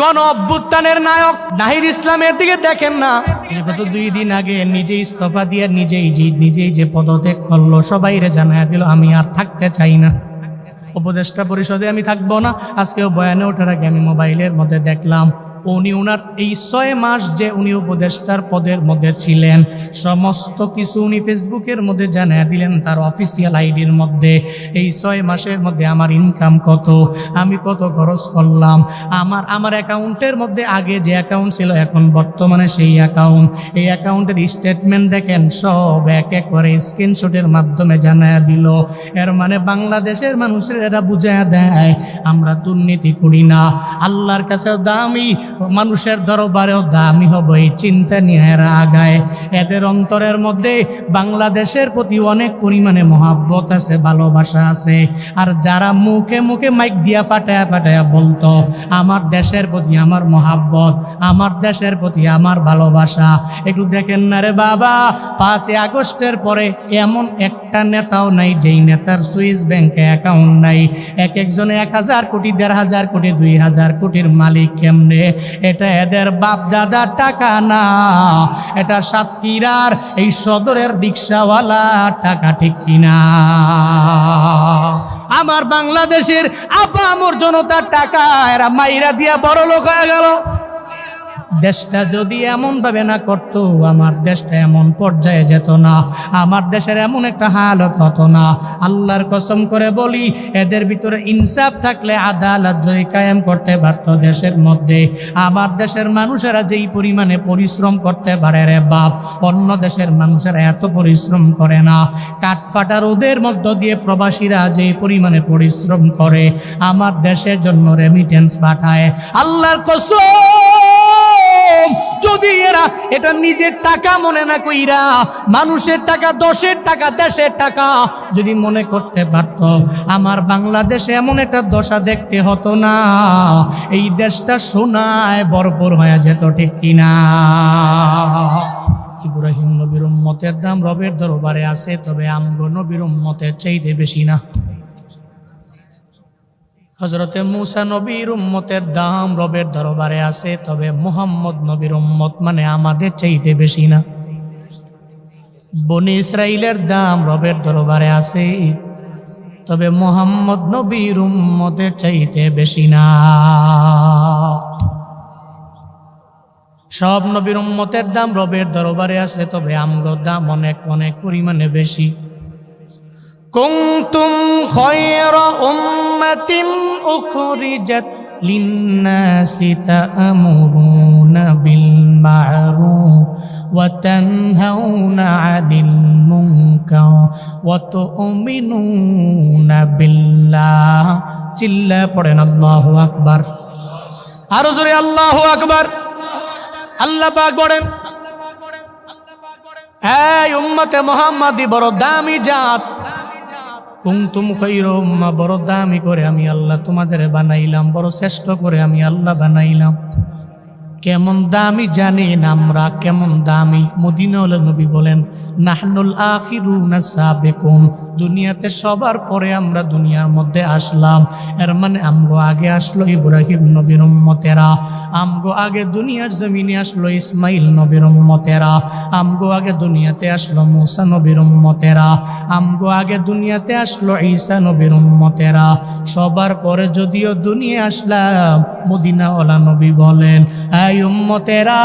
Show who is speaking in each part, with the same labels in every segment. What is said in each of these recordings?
Speaker 1: গণ অভ্যুত্থানের নায়ক নাহির ইসলামের দিকে দেখেন না। গত দুই দিন আগে নিজেই ইস্তফা দিয়ে নিজেই নিজেই যে পদত্যাগ করল সবাই রে জানায় দিল, আমি আর থাকতে চাই না। উপদেষ্টা পরিষদে আমি থাকব না। আজকেও বয়ানে ওঠার আগে আমি মোবাইলের মধ্যে দেখলাম, উনি ওনার এই ছয় মাস যে উনি উপদেষ্টার পদের মধ্যে ছিলেন, সমস্ত কিছু উনি ফেসবুকের মধ্যে জানিয়ে দিলেন, তার অফিসিয়াল আইডির মধ্যে, এই ছয় মাসের মধ্যে আমার ইনকাম কত, আমি কত খরচ করলাম, আমার আমার অ্যাকাউন্টের মধ্যে আগে যে অ্যাকাউন্ট ছিল, এখন বর্তমানে সেই অ্যাকাউন্ট, এই অ্যাকাউন্টের স্টেটমেন্ট দেখেন, সব এক এক করে স্ক্রিনশটের মাধ্যমে জানায় দিল। এর মানে বাংলাদেশের মানুষের এরা বুঝায় দেয়, আমরা দুর্নীতি করি না। আল্লাহর কাছে দামি, মানুষের দরবারেও দামি হব এই চিন্তা নিয়ে এরা আগায়। এদের অন্তরের মধ্যে বাংলাদেশের প্রতি অনেক পরিমাণে মহাব্বত আছে, ভালোবাসা আছে। আর যারা মুখে মুখে মাইক দিয়া ফাটায়া ফাটায়া বলতো, আমার দেশের প্রতি আমার মহাব্বত, আমার দেশের প্রতি আমার ভালোবাসা। একটু দেখেন না রে বাবা, পাঁচই আগস্টের পরে এমন একটা নেতাও নাই, যেই নেতার সুইস ব্যাংকে অ্যাকাউন্ট নাই। এক একজনে এক হাজার কোটি, দেড় হাজার কোটি, দুই হাজার কোটির মালিক কেমনে? এটা এদের বাপ দাদার টাকা না। এটা সাতক্ষীরার এই সদরের রিক্সাওয়ালা টাকা ঠিক কিনা? আমার বাংলাদেশের আপামর জনতার টাকা, এরা মাইরা দিয়া বড় লোক হয়ে গেল। দেশটা যদি এমন ভাবে না করতো, আমার দেশটা এমন পর্যায়ে যেত না। আমার দেশের এমন একটা হালত হতো না। আল্লাহর কসম করে বলি, এদের ভিতরে ইনসাফ থাকলে আদালত যদি কায়েম করতে পারতো দেশের মধ্যে। আমার দেশের মানুষেরা যেই পরিমাণে পরিশ্রম করতে পারে রে বাপ, অন্য দেশের মানুষেরা এত পরিশ্রম করে না। কাঠফাটা রোদের মধ্য দিয়ে প্রবাসীরা যেই পরিমাণে পরিশ্রম করে, আমার দেশের জন্য রেমিটেন্স পাঠায়। আল্লাহর কসম! যদি এরা এটা নিজের টাকা মনে না কইরা, মানুষের টাকা, দশের টাকা, দেশের টাকা, যদি মনে করতে পারত, আমার বাংলাদেশে এমন একটা দশা দেখতে হতো না। এই দেশটা সোনায় ভরপুর হয়ে যেত, ঠিক কিনা? ইব্রাহিম নবীর উম্মতের দাম রবের দরবারে আছে, তবে আমগো নবীর উম্মতের চাইতে বেশি না। হজরতে মুসা নবীর উম্মতের দাম রবের দরবারে আছে, তবে মুহাম্মদ নবীর উম্মত মানে আমাদের চাইতে বেশি না। বনি ইসরাইলের দাম রবের দরবারে আছে, তবে মোহাম্মদ নবীর উম্মতের চাইতে বেশি না। সব নবীর উম্মতের দাম রবের দরবারে আছে, তবে আমগো দাম অনেক অনেক পরিমাণে বেশি। كنتم خير أمة أخرجت للناس تأمرون بالمعروف وتنهون عن المنكر وتؤمنون بالله চিল্লা পড়েন আল্লাহু আকবার আরো জোরে আল্লাহু আকবার আল্লাহ পাক বলেন এই উম্মতে মোহাম্মদী বড় দামি জাত কুমতুম খৈর উম্মা, বড় দামি করে আমি আল্লাহ তোমাদের বানাইলাম, বড় শ্রেষ্ঠ করে আমি আল্লাহ বানাইলাম। কেমন দামি জানেন আমরা, কেমন দামি? মদিনাউল নবী বলেন, নাহনুল আখিরুনা সাবেকুন। দুনিয়াতে সবার পরে আমরা দুনিয়ার মধ্যে আসলাম। এর মানে আমগো আগে আসলো ইব্রাহিম নবীর উম্মতেরা। আমগো আগে দুনিয়ার জমিনে আসলো ইসমাইল নবীর উম্মতেরা। আমগো আগে দুনিয়াতে আসলো মুসা নবীর উম্মতেরা। আমগো আগে দুনিয়াতে আসলো ঈসা নবীর উম্মতেরা। সবার পরে যদিও দুনিয়া আসলাম, মদিনাওয়ালা নবী বলেন এই উম্মতেরা।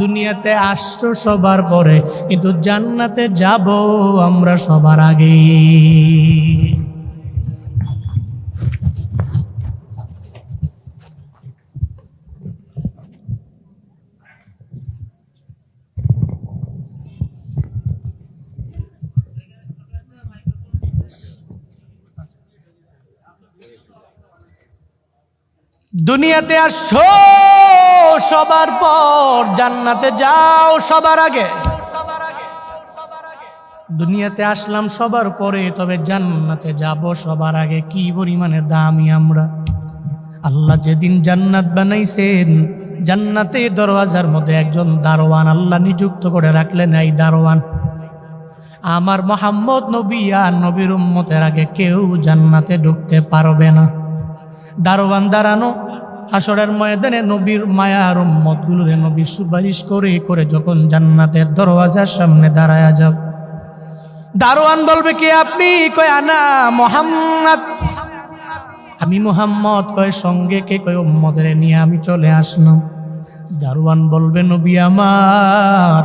Speaker 1: দুনিয়াতে আসছো সবার পরে কিন্তু জান্নাতে যাব আমরা সবার আগে। দুনিয়াতে আসছো সবার পর জান্নাতে যাও সবার আগে। দুনিয়াতে আসলাম সবার পরে, তবে জান্নাতে যাব সবার আগে। কি পরিমাণে দামি আমরা। আল্লাহ যেদিন জান্নাত বানাইছেন জান্নাতের দরওয়াজার মধ্যে একজন দারোয়ান আল্লাহ নিযুক্ত করে রাখলেন এই দারোয়ান। আমার মোহাম্মদ নবী আর নবীর উম্মতের আগে কেউ জান্নাতে ঢুকতে পারবে না। দারোয়ান দাঁড়ানো হাসরের ময়দানে নবীর মায়ার উম্মতগুলোরে নবীর সুপারিশ করে করে যখন জান্নাতের দরওয়াজার সামনে দাঁড়ায়া যাব দারোয়ান বলবে, কি আপনি? কয়, আনা মোহাম্মদ। আমি মোহাম্মদ। কয়, সঙ্গে কে? কয় উম্মদের নিয়ে আমি চলে আসলাম। দারোয়ান বলবে, নবী আমার,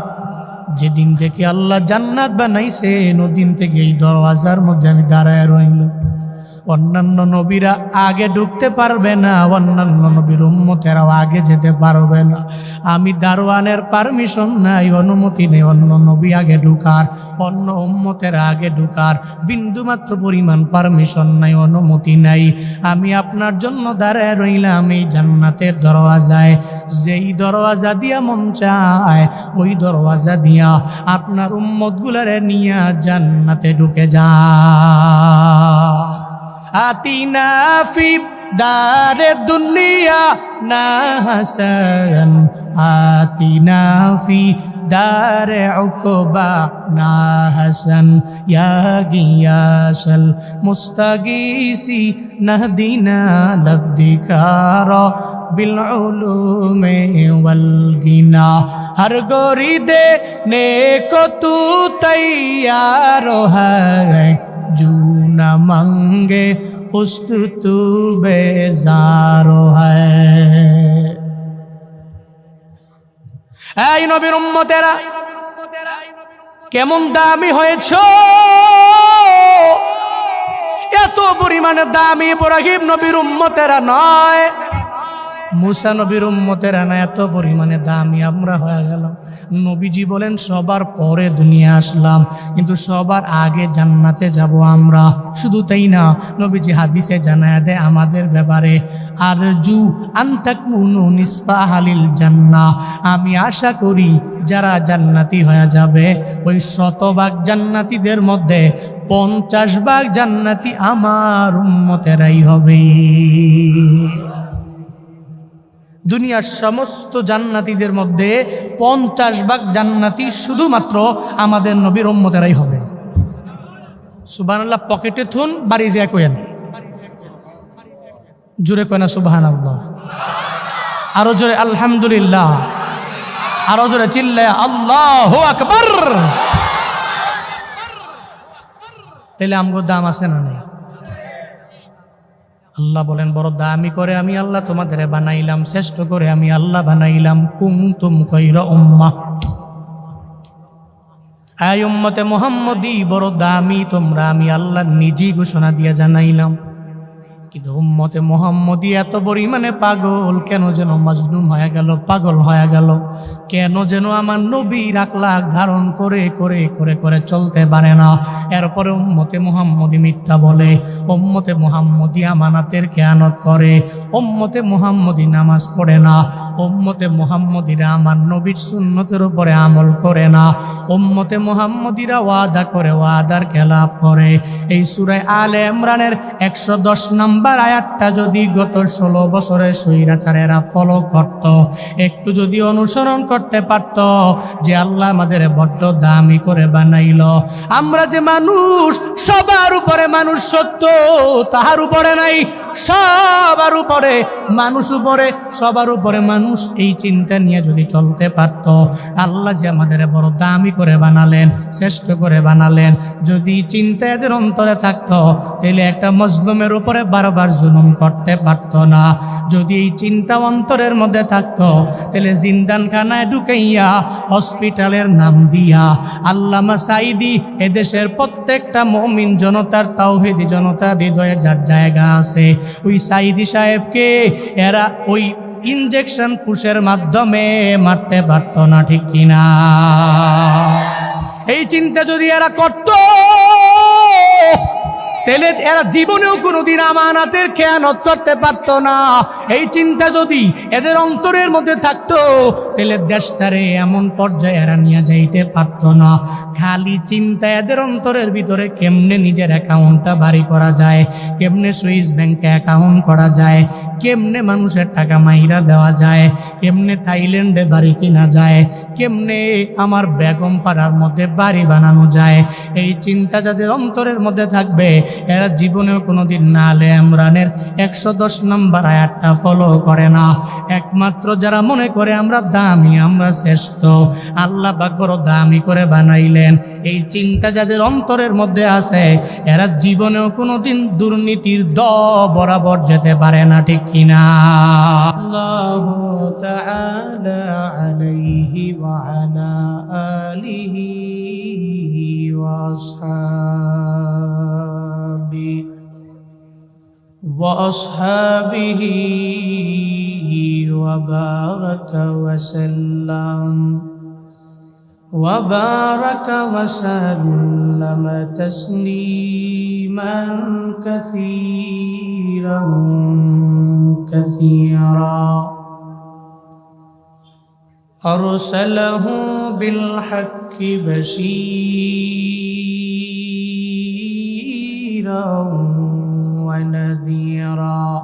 Speaker 1: যেদিন থেকে আল্লাহ জান্নাত বানাইছে ওদিন থেকে এই দরওয়াজার মধ্যে আমি দাঁড়ায় রইল অন্যান্য নবীরা আগে ঢুকতে পারবে না, অন্যান্য নবীর উম্মতেরাও আগে যেতে পারবে না। আমি দারোয়ানের পারমিশন নাই, অনুমতি নেই, অন্য নবী আগে ঢুকার, অন্য উম্মতের আগে ঢুকার, বিন্দুমাত্র পরিমাণ পারমিশন নাই, অনুমতি নাই। আমি আপনার জন্য দাঁড়ায় রইলাম, এই জান্নাতের দরওয়াজায়। যেই দরওয়াজা দিয়া মন চায়, ওই দরওয়াজা দিয়া আপনার উম্মতগুলারে নিয়ে জান্নাতে ঢুকে যা। আতিনা ফি দারে দুনিয়া না হাসান। আতিনা ফি দারে উকবা না হাসান। ইয়া গিয়াসাল মুস্তাগিসি, নাহদিনা লফদিকারা, বিল উলুমে ওয়াল গিনা। হর গোরি দে নেকো তু তৈয়ার হ্যায় জু न मंगे उस्त तू बेजारो है এই নবীর উম্মতেরা কেমন দামি হয়েছ এত পরিমাণে দামি ইব্রাহিম নবীর উম্মতেরা নয় মুসা নবীর উম্মতেরা না এত পরিমাণে দামি আমরা হয়ে গেলাম। নবীজি বলেন, সবার পরে দুনিয়া আসলাম, কিন্তু সবার আগে জান্নাতে যাব আমরা। শুধু তাই না, নবীজি হাদিসে জানায় দেয় আমাদের ব্যাপারে আর জু আন্তাকুনু নিসফা হালিল জান্না আমি আশা করি যারা জান্নাতি হয়ে যাবে, ওই শতভাগ জান্নাতিদের মধ্যে পঞ্চাশ ভাগ জান্নাতি আমার উম্মতেরাই হবে। দুনিয়ার সমস্ত জান্নাতীদের মধ্যে পঞ্চাশ ভাগ জান্নাতি শুধুমাত্র আমাদের নবীর উম্মতেরাই হবে। সুবাহান্লাহ পকেটে থুন, বাড়ি যে কোয়েন জুড়ে কয় না সুবাহান আল্লাহ আরও জোরে, আলহামদুলিল্লাহ। আরও জোরে চিল্লে আল্লাহ আকবর। তাহলে আমগো দাম আছে না নেই? আল্লাহ বলেন, বড় দামি করে আমি আল্লাহ তোমাদের বানাইলাম, শ্রেষ্ঠ করে আমি আল্লাহ বানাইলাম। কুম তুম কইর উম্মা। আয় উম্মতে মোহাম্মদী, বড় দামি তোমরা, আমি আল্লাহ নিজেই ঘোষণা দিয়ে জানাইলাম। কিন্তু উম্মতে মোহাম্মদী এত পরিমাণে পাগল, কেন যেন মাজনুন হয়ে গেল, পাগল হয়ে গেল। কেন যেন আমার নবী রাখলাক ধারণ করে করে করে করে চলতে পারে না। এরপরে উম্মতে মোহাম্মদী মিথ্যা বলে, উম্মতে মোহাম্মদী আমানাতের খেয়ানত করে, উম্মতে মোহাম্মদী নামাজ পড়ে না, উম্মতে মোহাম্মদীরা আমার নবীর সুন্নতের উপরে আমল করে না, উম্মতে মোহাম্মদীরা ওয়াদা করে, ওয়াদার খেলাফ করে। এই সুরায় আলে ইমরানের একশো দশ নম্বর আয়াতটা যদি গত ষোলো বছরে সৈরাচারেরা ফলো করত, একটু যদি অনুসরণ করতে পারত যে আল্লাহ আমাদের বড্ড দামি করে বানাইল। আমরা যে মানুষ, সবার উপরে মানুষ সত্য, তাহার উপরে নাই, সবার উপরে মানুষ উপরে, সবার উপরে মানুষ এই চিন্তা নিয়ে যদি চলতে পারত, আল্লাহ যে আমাদের বড় দামি করে বানালেন, শ্রেষ্ঠ করে বানালেন, যদি চিন্তা এদের অন্তরে থাকতো, তাহলে একটা মজলুমের উপরে বারবার জুলুম করতে পারত না। যদি এই চিন্তা অন্তরের মধ্যে থাকতো, তাহলে জিন্দানখানায় ঢুকাইয়া হসপিটালের নাম দিয়া আল্লামা সাইদি এদেশের প্রত্যেকটা মমিন জনতার তাওহিদি জনতার হৃদয়ে যার জায়গা আছে। ওই সাইদি সাহেবকে এরা ওই ইনজেকশন পুষের মাধ্যমে মারতে পারত না, ঠিক কিনা? এই চিন্তা যদি এরা করত তাহলে এরা জীবনেও কোনোদিন আমানাতের খেয়ানত করতে পারত না। এই চিন্তা যদি এদের অন্তরের মধ্যে থাকতো, তাহলে দেশটারে এমন পর্যায়ে এরা নিয়ে যাইতে পারত না। খালি চিন্তা এদের অন্তরের ভিতরে কেমনে নিজের অ্যাকাউন্টটা বাড়ি করা যায়, কেমনে সুইস ব্যাংকে অ্যাকাউন্ট করা যায়, কেমনে মানুষের টাকা মাইরা দেওয়া যায়, কেমনে থাইল্যান্ডে বাড়ি কিনা যায়, কেমনে আমার বেগম পাড়ার মধ্যে বাড়ি বানানো যায়। এই চিন্তা যাদের অন্তরের মধ্যে থাকবে এরা জীবনেও কোনোদিন না আলে ইমরানের একশো দশ নম্বর আয়াতটা ফলো করে না একমাত্র যারা মনে করে আমরা দামি আমরা শ্রেষ্ঠ আল্লাহ পাক বড় দামি করে বানাইলেন এই চিন্তা যাদের অন্তরের মধ্যে আছে এরা জীবনেও কোনোদিন দুর্নীতির দ বরাবর যেতে পারে না ঠিক কিনা আল্লাহ تعالى عليه وعلى آله وأصحابه وأصحابه وبارك وسلم. وبارك وسلم تسليما كثيرا كثيرا. أرسله بالحق بشيرا ونذيرا.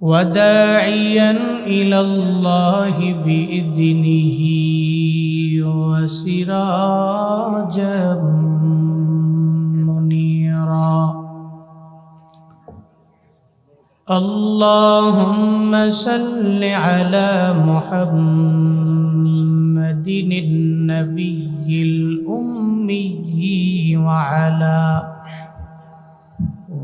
Speaker 1: وداعيا إلى الله بإذنه وسراجا منيرا. اللهم صل على محمد النبي الأمي وعلى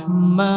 Speaker 1: الرحمن